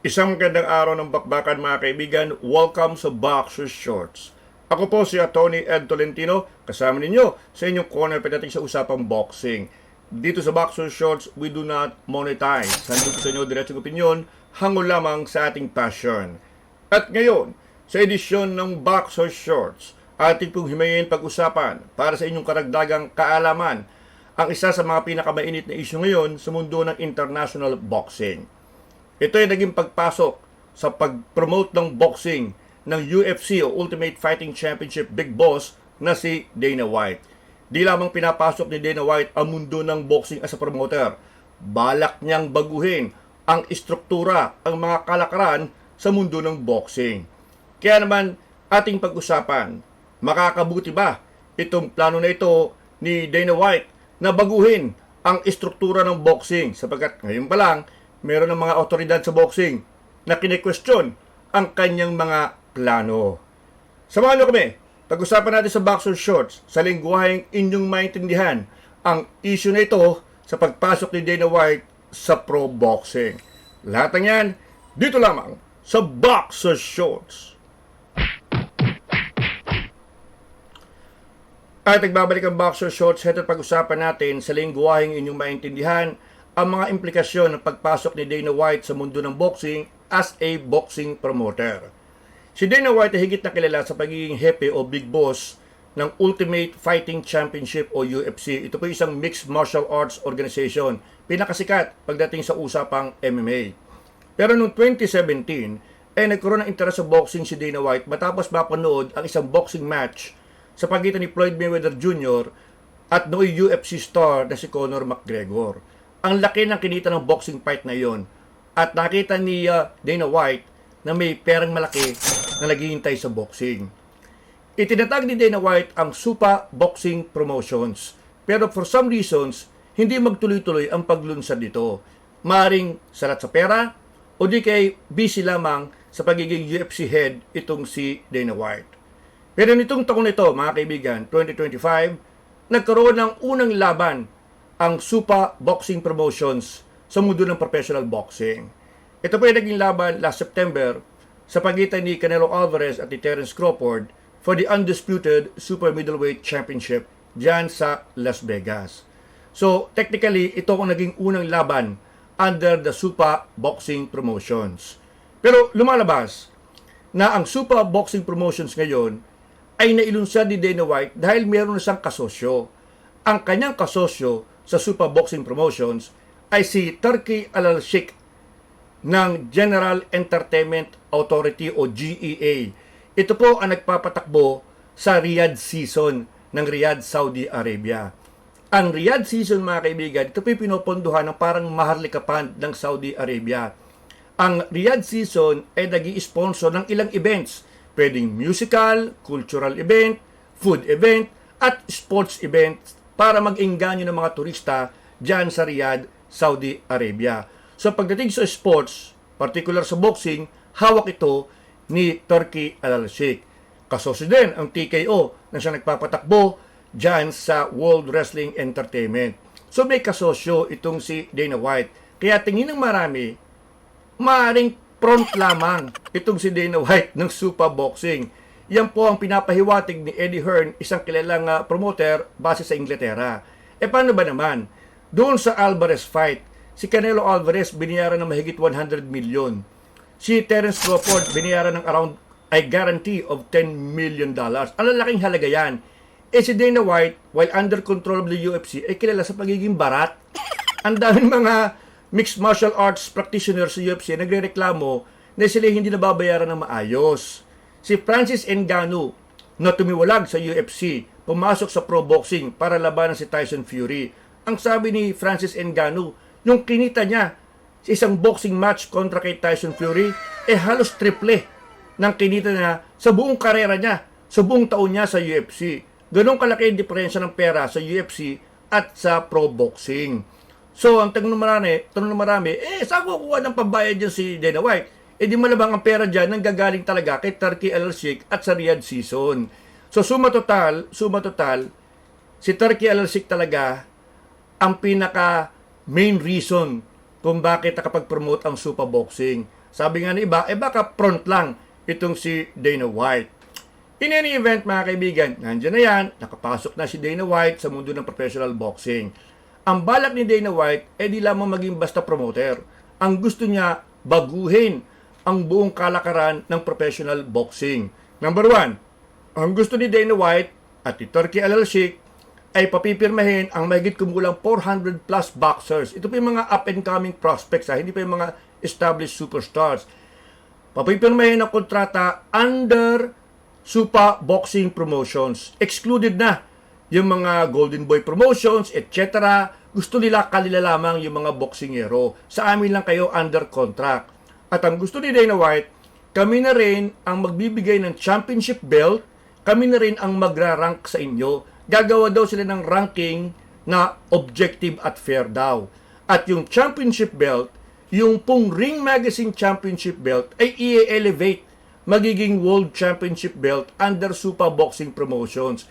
Isang magandang araw ng bakbakan mga kaibigan. Welcome sa Boxer Shorts. Ako po si Tony Ed Tolentino, kasama ninyo sa inyong corner pagdating sa usapang boxing. Dito sa Boxer Shorts, we do not monetize. Handog sa inyo diretsong opinion, hango lamang sa ating passion. At ngayon, sa edisyon ng Boxer Shorts, ating pong himayin pag-usapan para sa inyong karagdagang kaalaman ang isa sa mga pinakamainit na isyu ngayon sa mundo ng international boxing. Ito ay naging pagpasok sa pag-promote ng boxing ng UFC o Ultimate Fighting Championship Big Boss na si Dana White. Di lamang pinapasok ni Dana White ang mundo ng boxing as a promoter. Balak niyang baguhin ang istruktura, ang mga kalakaran sa mundo ng boxing. Kaya naman ating pag-usapan, makakabuti ba itong plano na ito ni Dana White na baguhin ang istruktura ng boxing sapagkat ngayon pa lang meron ng mga otoridad sa boxing na kine-question ang kanyang mga plano. Samahan niyo kami. Pag-usapan natin sa Boxer Shorts sa lingwaheng inyong maintindihan ang issue na ito sa pagpasok ni Dana White sa pro boxing. Lahat ng yan dito lamang sa Boxer Shorts. At nagbabalik ang Boxer Shorts, ito pag-usapan natin sa lingwaheng inyong maintindihan ang mga implikasyon ng pagpasok ni Dana White sa mundo ng boxing as a boxing promoter. Si Dana White ay higit na kilala sa pagiging hepe o big boss ng Ultimate Fighting Championship o UFC. Ito po isang mixed martial arts organization, pinakasikat pagdating sa usapang MMA. Pero noong 2017, ay nagkaroon ng interes sa boxing si Dana White matapos mapanood ang isang boxing match sa pagitan ni Floyd Mayweather Jr. at nooy UFC star na si Conor McGregor. Ang laki ng kinita ng boxing fight na yon at nakita ni uh, Dana White na may perang malaki na naghihintay sa boxing. Itinatag ni Dana White ang Supa Boxing Promotions pero for some reasons hindi magtuloy-tuloy ang paglunsad nito. Maring salat sa pera o di kay busy lamang sa pagiging UFC head itong si Dana White. Pero nitong taon nito, mga kaibigan, 2025, nagkaroon ng unang laban ang Supa Boxing Promotions sa mundo ng professional boxing. Ito po ay naging laban last September sa pagitan ni Canelo Alvarez at ni Terence Crawford for the undisputed Super Middleweight Championship dyan sa Las Vegas. So, technically, ito ang naging unang laban under the Supa Boxing Promotions. Pero lumalabas na ang Supa Boxing Promotions ngayon ay nailunsad ni Dana White dahil meron na siyang kasosyo. Ang kanyang kasosyo sa Super Boxing Promotions ay si Turkey Al-Sheikh ng General Entertainment Authority o GEA. Ito po ang nagpapatakbo sa Riyadh season ng Riyadh, Saudi Arabia. Ang Riyadh season mga kaibigan, ito po pinopondohan ng parang Maharlika Fund ng Saudi Arabia. Ang Riyadh season ay nag sponsor ng ilang events Pwedeng musical, cultural event, food event, at sports event para mag-engganyo ng mga turista dyan sa Riyadh, Saudi Arabia. So pagdating sa sports, particular sa boxing, hawak ito ni Turkey Al-Sheikh. Kasosyo din ang TKO na siya nagpapatakbo dyan sa World Wrestling Entertainment. So may kasosyo itong si Dana White. Kaya tingin ng marami, maaaring front lamang itong si Dana White ng Supa Boxing. Yan po ang pinapahiwatig ni Eddie Hearn, isang kilalang uh, promoter base sa Inglaterra. E paano ba naman? Doon sa Alvarez fight, si Canelo Alvarez biniyaran ng mahigit 100 million. Si Terence Crawford biniyaran ng around ay guarantee of 10 million dollars. Ang lalaking halaga yan. Eh si Dana White, while under control of the UFC, ay kilala sa pagiging barat. Ang daming mga mixed martial arts practitioners sa UFC nagrereklamo na sila hindi nababayaran ng maayos. Si Francis Ngannou na tumiwalag sa UFC, pumasok sa pro boxing para labanan si Tyson Fury. Ang sabi ni Francis Ngannou, yung kinita niya sa isang boxing match kontra kay Tyson Fury, eh halos triple ng kinita niya sa buong karera niya, sa buong taon niya sa UFC. Ganong kalaki ang diferensya ng pera sa UFC at sa pro boxing. So, ang tanong ng marami, tanong ng marami, eh, saan kukuha ng pambayad dyan si Dana White? Eh, di malabang ang pera dyan nang gagaling talaga kay Turkey Al Sheikh at sa Riyadh season. So, suma total, suma total, si Turkey Al Sheikh talaga ang pinaka main reason kung bakit nakapag-promote ang Supa Boxing. Sabi nga ng iba, eh baka front lang itong si Dana White. In any event, mga kaibigan, nandiyan na yan, nakapasok na si Dana White sa mundo ng professional boxing. Ang balak ni Dana White ay di lamang maging basta promoter. Ang gusto niya, baguhin ang buong kalakaran ng professional boxing. Number one, ang gusto ni Dana White at ni Turkey Al Sheikh ay papipirmahin ang mahigit kumulang 400 plus boxers. Ito pa yung mga up and coming prospects, ha? hindi pa yung mga established superstars. Papipirmahin ang kontrata under Supa Boxing Promotions. Excluded na yung mga Golden Boy Promotions, etc. Gusto nila kalila lamang yung mga boksingero. Sa amin lang kayo under contract. At ang gusto ni Dana White, kami na rin ang magbibigay ng championship belt, kami na rin ang magra-rank sa inyo. Gagawa daw sila ng ranking na objective at fair daw. At yung championship belt, yung pong Ring Magazine Championship belt ay i-elevate magiging World Championship belt under Supa Boxing Promotions.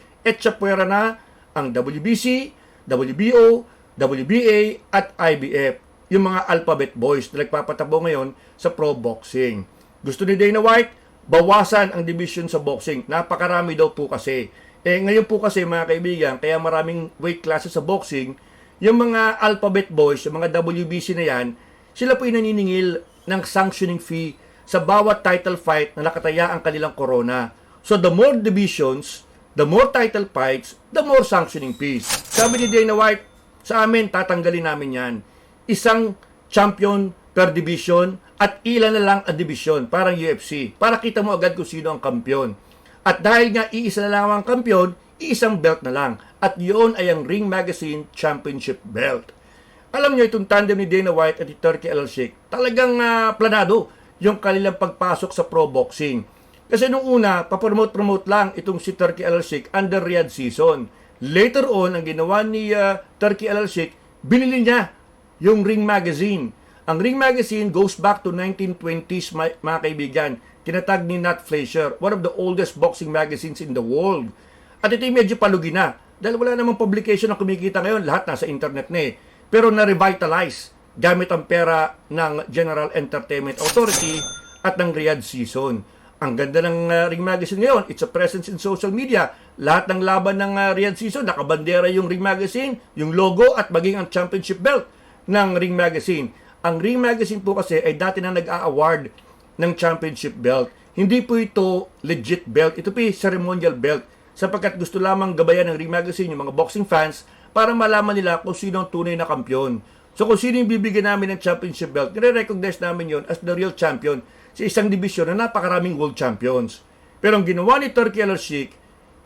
Puwera na ang WBC, WBO, WBA at IBF. Yung mga alphabet boys na nagpapatabo ngayon sa pro boxing. Gusto ni Dana White, bawasan ang division sa boxing. Napakarami daw po kasi. Eh ngayon po kasi mga kaibigan, kaya maraming weight classes sa boxing, yung mga alphabet boys, yung mga WBC na yan, sila po yung naniningil ng sanctioning fee sa bawat title fight na nakataya ang kanilang corona. So the more divisions, the more title fights, the more sanctioning fees. Sabi ni Dana White, sa amin tatanggalin namin yan. Isang champion per division at ilan na lang ang division, parang UFC. Para kita mo agad kung sino ang kampiyon. At dahil nga iisa na lang ang kampiyon, iisang belt na lang. At yun ay ang Ring Magazine Championship Belt. Alam niyo itong tandem ni Dana White at ni Turkey Al Sheikh, talagang ah, planado yung kanilang pagpasok sa pro boxing. Kasi nung una, papromote-promote lang itong si Turkey Al Sheikh under Riyadh season. Later on, ang ginawa ni ah, Turkey Al Sheikh, binili niya yung Ring Magazine. Ang Ring Magazine goes back to 1920s, ma- mga kaibigan. Tinatag ni Nat Fleischer, one of the oldest boxing magazines in the world. At ito medyo palugi na. Dahil wala namang publication na kumikita ngayon, lahat nasa internet na eh. Pero na-revitalize gamit ang pera ng General Entertainment Authority at ng Riyadh Season. Ang ganda ng uh, Ring Magazine ngayon, it's a presence in social media. Lahat ng laban ng uh, Riyadh Season, nakabandera yung Ring Magazine, yung logo at maging ang championship belt ng Ring Magazine. Ang Ring Magazine po kasi ay dati na nag-a-award ng championship belt. Hindi po ito legit belt. Ito po yung ceremonial belt sapagkat gusto lamang gabayan ng Ring Magazine yung mga boxing fans para malaman nila kung sino ang tunay na kampiyon. So kung sino yung bibigyan namin ng championship belt, nire-recognize namin yon as the real champion sa isang division na napakaraming world champions. Pero ang ginawa ni Turkey Al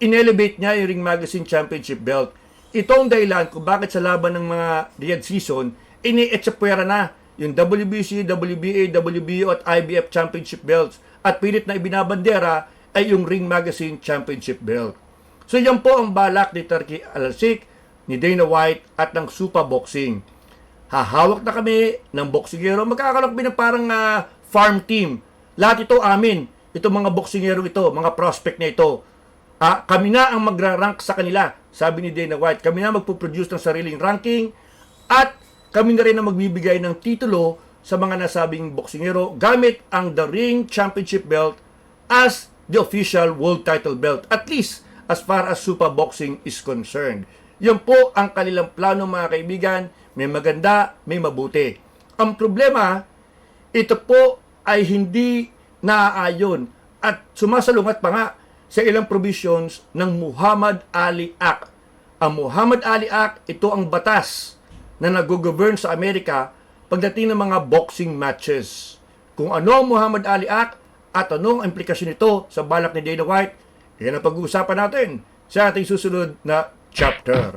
inelevate niya yung Ring Magazine Championship belt. Ito ang dahilan kung bakit sa laban ng mga Riyadh season, ini-etsapwera na yung WBC, WBA, WBO at IBF Championship belts at pilit na ibinabandera ay yung Ring Magazine Championship belt. So yan po ang balak ni Turkey Al Sheikh, ni Dana White at ng Supa Boxing. Hahawak na kami ng boksingero. Magkakaroon kami ng parang ah, farm team. Lahat ito amin. Ito mga boksingero ito, mga prospect na ito. Ah, kami na ang magra-rank sa kanila. Sabi ni Dana White, kami na magpo-produce ng sariling ranking at kami na rin ang magbibigay ng titulo sa mga nasabing boksingero gamit ang The Ring Championship Belt as the official world title belt. At least as far as Supa Boxing is concerned. Yan po ang kanilang plano mga kaibigan. May maganda, may mabuti. Ang problema, ito po ay hindi naaayon at sumasalungat pa nga sa ilang provisions ng Muhammad Ali Act. Ang Muhammad Ali Act, ito ang batas na nag-govern sa Amerika pagdating ng mga boxing matches. Kung ano ang Muhammad Ali Act at ano ang implikasyon nito sa balak ni Dana White, yan ang pag-uusapan natin sa ating susunod na chapter.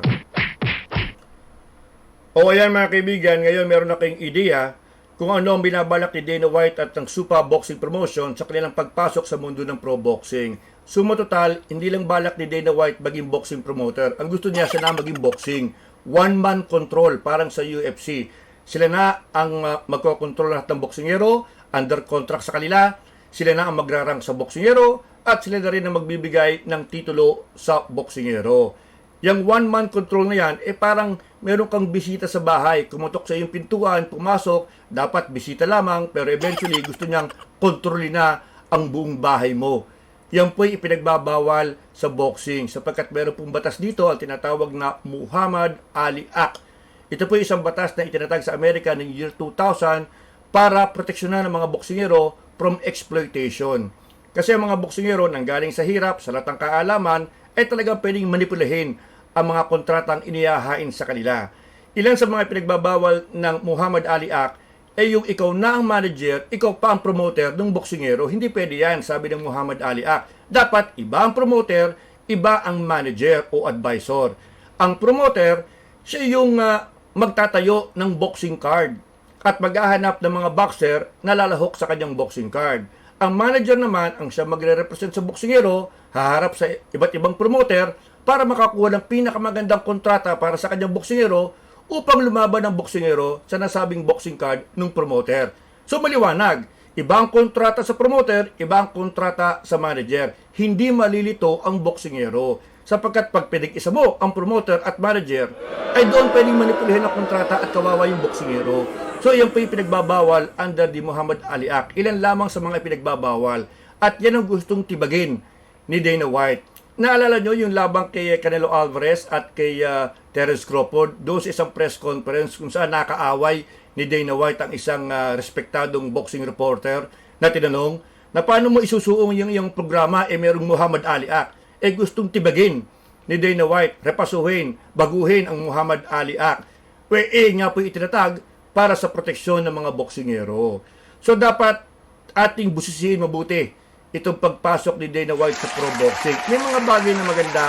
O ayan mga kaibigan, ngayon meron na kayong ideya kung ano ang binabalak ni Dana White at ng Supa Boxing Promotion sa kanilang pagpasok sa mundo ng pro boxing. Suma total, hindi lang balak ni Dana White maging boxing promoter. Ang gusto niya siya na maging boxing. One-man control, parang sa UFC. Sila na ang uh, magkocontrol lahat ng boksingero, under contract sa kanila. Sila na ang magrarang sa boksingero at sila na rin ang magbibigay ng titulo sa boksingero. Yung one-man control na yan, eh parang meron kang bisita sa bahay. Kumutok sa iyong pintuan, pumasok, dapat bisita lamang, pero eventually gusto niyang kontrolin na ang buong bahay mo. Yan po'y ipinagbabawal sa boxing sapagkat meron pong batas dito ang tinatawag na Muhammad Ali Act. Ito po isang batas na itinatag sa Amerika ng year 2000 para proteksyonan ng mga boksingero from exploitation. Kasi ang mga boksingero nanggaling sa hirap, sa latang kaalaman, ay talagang pwedeng manipulahin ang mga kontratang inihahain sa kanila. Ilan sa mga pinagbabawal ng Muhammad Ali Act ay yung ikaw na ang manager, ikaw pa ang promoter ng boksingero. Hindi pwede yan, sabi ng Muhammad Ali Act. Dapat iba ang promoter, iba ang manager o advisor. Ang promoter, siya yung ah, magtatayo ng boxing card at maghahanap ng mga boxer na lalahok sa kanyang boxing card. Ang manager naman ang siya magre-represent sa boksingero, haharap sa iba't ibang promoter para makakuha ng pinakamagandang kontrata para sa kanyang boksingero upang lumaban ang boksingero sa nasabing boxing card ng promoter. So maliwanag, iba ang kontrata sa promoter, iba ang kontrata sa manager. Hindi malilito ang boksingero sapagkat pag pinag-isa mo ang promoter at manager, ay doon pwedeng manipulahin ang kontrata at kawawa yung boksingero. So yan po yung pinagbabawal under the Muhammad Ali Act. Ilan lamang sa mga pinagbabawal. At yan ang gustong tibagin ni Dana White. Naalala nyo yung labang kay Canelo Alvarez at kay uh, Terence Crawford doon sa isang press conference kung saan nakaaway ni Dana White ang isang uh, respektadong boxing reporter na tinanong na paano mo isusuong yung, yung programa eh merong Muhammad Ali Act. Eh gustong tibagin ni Dana White, repasuhin, baguhin ang Muhammad Ali Act. We, eh nga po itinatag para sa proteksyon ng mga boksingero. So dapat ating busisiin mabuti itong pagpasok ni Dana White sa pro boxing. May mga bagay na maganda,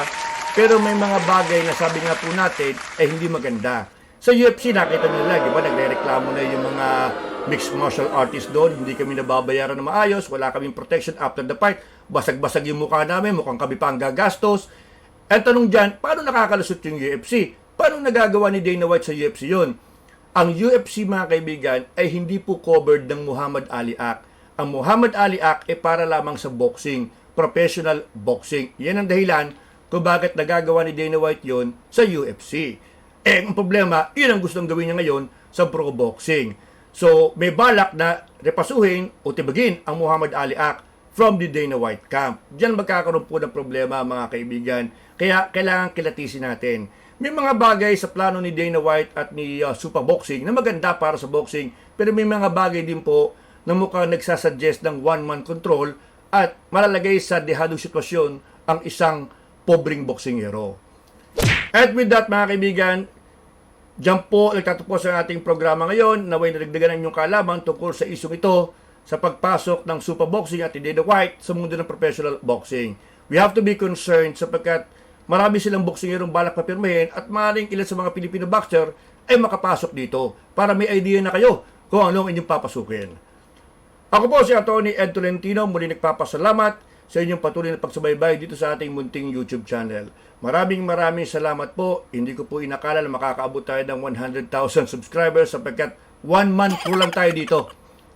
pero may mga bagay na sabi nga po natin ay hindi maganda. Sa UFC nakita nila, di ba, nagre-reklamo na yung mga mixed martial artists doon, hindi kami nababayaran na maayos, wala kaming protection after the fight, basag-basag yung mukha namin, mukhang kami pa ang gagastos. Ang tanong dyan, paano nakakalusot yung UFC? Paano nagagawa ni Dana White sa UFC yon? Ang UFC mga kaibigan ay hindi po covered ng Muhammad Ali Act. Ang Muhammad Ali Act ay para lamang sa boxing, professional boxing. Yan ang dahilan kung bakit nagagawa ni Dana White yon sa UFC. Eh, ang problema, yun ang gustong gawin niya ngayon sa pro boxing. So, may balak na repasuhin o tibagin ang Muhammad Ali Act from the Dana White camp. Diyan magkakaroon po ng problema mga kaibigan. Kaya kailangan kilatisin natin. May mga bagay sa plano ni Dana White at ni uh, Super Boxing na maganda para sa boxing, pero may mga bagay din po na mukhang nagsasuggest ng one-man control at malalagay sa dehadong sitwasyon ang isang pobreng boksingero. At with that mga kaibigan, Diyan po nagtatapos ang ating programa ngayon. Naway nadagdagan ang inyong kaalaman tungkol sa isyong ito sa pagpasok ng Super Boxing at Dana White sa mundo ng professional boxing. We have to be concerned sapagkat marami silang boksingerong balak papirmahin at maaaring ilan sa mga Filipino boxer ay makapasok dito para may idea na kayo kung ano ang inyong papasukin. Ako po si Atty. Ed Tolentino, muli nagpapasalamat sa inyong patuloy na pagsubaybay dito sa ating munting YouTube channel. Maraming maraming salamat po. Hindi ko po inakala na makakaabot tayo ng 100,000 subscribers sapagkat one month po lang tayo dito,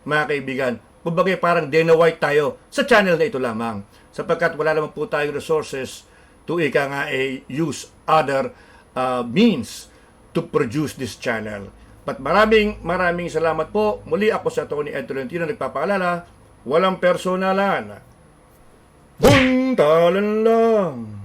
mga kaibigan. Kumbaga parang Dana White tayo sa channel na ito lamang. Sapagkat wala naman po tayong resources to ika nga eh, use other uh, means to produce this channel. But maraming maraming salamat po. Muli ako sa Tony Ed Tolentino nagpapaalala, walang personalan. Buntalan lang.